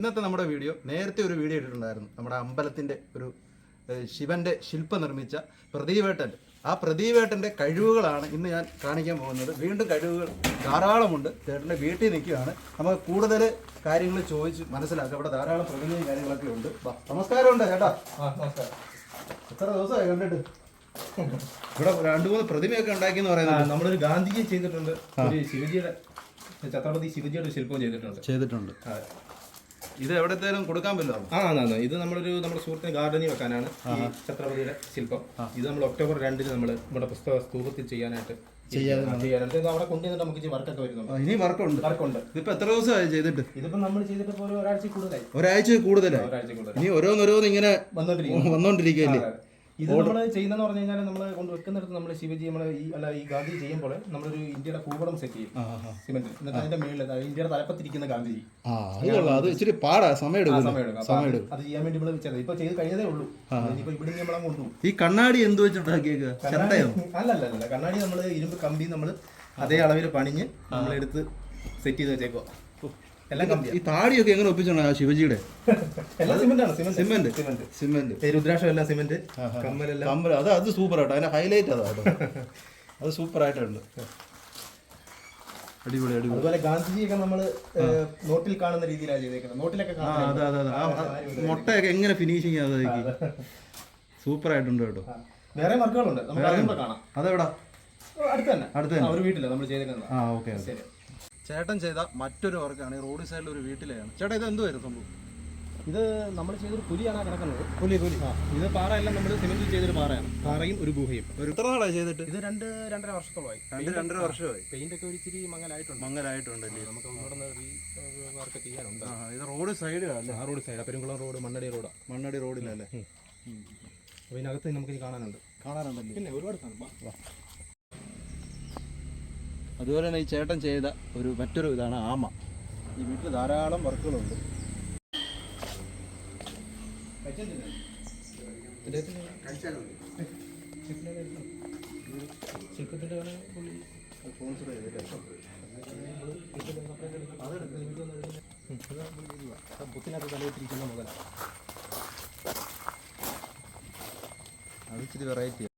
ഇന്നത്തെ നമ്മുടെ വീഡിയോ നേരത്തെ ഒരു വീഡിയോ ഇട്ടിട്ടുണ്ടായിരുന്നു. നമ്മുടെ അമ്പലത്തിന്റെ ഒരു ശിവന്റെ ശില്പം നിർമ്മിച്ച പ്രദീപേട്ടൻ ആ പ്രദീപേട്ടന്റെ കഴിവുകളാണ് ഇന്ന് ഞാൻ കാണിക്കാൻ പോകുന്നത്. വീണ്ടും കഴിവുകൾ ധാരാളമുണ്ട്. ചേട്ടന്റെ വീട്ടിൽ നിൽക്കുകയാണ്. നമുക്ക് കൂടുതൽ കാര്യങ്ങൾ ചോദിച്ച് മനസ്സിലാക്കുക ഇവിടെ ധാരാളം പ്രകൃതിയും കാര്യങ്ങളൊക്കെ ഉണ്ട്. വാ, നമസ്കാരമുണ്ട് ചേട്ടാ. എത്ര ദിവസമായി കണ്ടിട്ട്? ഇവിടെ രണ്ടു മൂന്ന് പ്രതിമയൊക്കെ ഉണ്ടാക്കിയെന്ന് ആ, പറയുന്നത് നമ്മളൊരു ഗാന്ധിജിയെ ചെയ്തിട്ടുണ്ട്. ഒരു ശിവജിയുടെ ഛത്രപതി ശിവജിയുടെ ഒരു ശില്പം ചെയ്തിട്ടുണ്ട്. ചെയ്തിട്ടുണ്ട്. ആ. ഇത് എവിടത്തേലും കൊടുക്കാൻ പറ്റുമോ ആ ആണ് ഇത് നമ്മളൊരു നമ്മുടെ സുഹൃത്തിന് ഗാർഡനിൽ വെക്കാനാണ് ഈ ഛത്രപതിയുടെ ശില്പം. ഇത് നമ്മൾ ഒക്ടോബർ രണ്ടിന് നമ്മൾ നമ്മുടെ പുസ്തക സ്തൂപത്തിൽ ചെയ്യാനായിട്ട് ആ, ചെയ്യാനായിട്ട്. ഇത് അവിടെ കൊണ്ടുവന്നിട്ട് നമുക്ക് വർക്കൊക്കെ വരുന്നുണ്ട്. ഇനി വർക്കുണ്ട് വർക്കുണ്ട് ഇതിപ്പോ എത്ര ദിവസമായി ചെയ്തിട്ട്? ഇതിപ്പോ നമ്മൾ ചെയ്തിട്ട് ഒരാഴ്ച കൂടുതലായി. ഒരാഴ്ച കൂടുതലായി. ഒരാഴ്ച കൂടുതൽ ഇനി ഓരോന്നോരോന്ന് ഇങ്ങനെ വന്നോണ്ടിരിക്കും വന്നോണ്ടിരിക്കുകയല്ലേ? ഇത് നമ്മൾ ചെയ്യുന്നതെന്ന് പറഞ്ഞു കഴിഞ്ഞാൽ നമ്മൾ കൊണ്ട് വെക്കുന്നിടത്ത് നമ്മൾ ശിവജി നമ്മൾ ഈ അല്ല ഈ ഗാന്ധി ചെയ്യുമ്പോൾ നമ്മളൊരു ഇന്ത്യയുടെ കൂവടം സെറ്റ് ചെയ്യും സിമെന്റ്. എന്നിട്ട് അതിന്റെ മേളിൽ ഇന്ത്യയുടെ തലപ്പത്തിരിക്കുന്ന ഗാന്ധിജി. അത് ഇച്ചിരി പാടാ സമയം അത് ചെയ്യാൻ വേണ്ടി നമ്മൾ വെച്ചത്. ഇപ്പൊ ചെയ്ത് കഴിഞ്ഞതേ ഉള്ളൂ. ഇനിയിപ്പോ ഇവിടെ നമ്മളെ കൊണ്ടുപോകും. ഈ കണ്ണാടി എന്ത് വെച്ചിട്ടുണ്ടാക്കിയേക്ക് ചെണ്ടയോ അല്ല അല്ല അല്ല കണ്ണാടി നമ്മൾ ഇരുമ്പ് കമ്പി നമ്മൾ അതേ അളവിൽ പണിഞ്ഞ് നമ്മളെടുത്ത് സെറ്റ് ചെയ്ത് വെച്ചേക്കോ ഈ താടിയൊക്കെ എങ്ങനെ ഒപ്പിച്ചാണ് ശിവജിയുടെ? സിമെന്റ് രുദ്രാക്ഷം എല്ലാം കമ്മലെല്ലാം. അത് അത് സൂപ്പർ ആട്ടോ അതിന്റെ ഹൈലൈറ്റ് അതാ അത് സൂപ്പർ ആയിട്ടുണ്ട് അടിപൊളി അടിപൊളി. അതുപോലെ ഗാന്ധിജിയൊക്കെ നമ്മൾ നോട്ടിൽ കാണുന്ന രീതിയിലാണ് ചെയ്തേക്കുന്നത്. നോട്ടിലൊക്കെ അതെ മുട്ടയൊക്കെ എങ്ങനെ ഫിനിഷിങ് സൂപ്പർ ആയിട്ടുണ്ട് കേട്ടോ. വേറെ വർക്കുകളുണ്ട്. നമുക്ക് അതെവിടാ? അടുത്ത് തന്നെ. അടുത്ത് തന്നെ. ഒരു വീട്ടില്ല നമ്മൾ ചെയ്തേക്കുന്നത്. ആ ഓക്കെ. ശരി. ചേട്ടൻ ചെയ്ത മറ്റൊരു വർക്കാണ് ഈ റോഡ് സൈഡിൽ ഒരു വീട്ടിലെയാണ്. ചേട്ടാ ഇത് എന്തുവായിരുന്നു സംഭവം? ഇത് നമ്മൾ ചെയ്തൊരു പുലിയാണ് ആ കിടക്കുന്നത്. പുലി പുലി. ഇത് പാറ എല്ലാം നമ്മൾ സിമെന്റിൽ ചെയ്തൊരു പാറയാണ്. പാറയും ഒരു ഗുഹയും. ഒരു എത്ര നാളായി ചെയ്തിട്ട്? ഇത് രണ്ട് രണ്ടര വർഷത്തോളമായി. രണ്ട് രണ്ടര വർഷമായി. പെയിന്റ് ഒക്കെ ഒരിച്ചിരി മങ്ങലായിട്ടുണ്ട്. മങ്ങലായിട്ടുണ്ട് അല്ലേ നമുക്ക് ഒന്നുകൂടെ വർക്ക് ചെയ്യാനുണ്ട്. ഇത് റോഡ് സൈഡിലല്ലേ ആ road side. Perunkulam road Mannadi road. Mannadi റോഡിലല്ലേ? അപ്പോൾ ഇതിനകത്ത് നമുക്ക് കാണാനുണ്ട്. കാണാനുണ്ടല്ലേ? പിന്നെ ഒരുപാട് സാധനം. അതുപോലെ തന്നെ ഈ ചേട്ടൻ ചെയ്ത ഒരു മറ്റൊരു ഇതാണ് ആമ. ഈ വീട്ടിൽ ധാരാളം വർക്കുകളുണ്ട്. മുതല അത് വെറൈറ്റി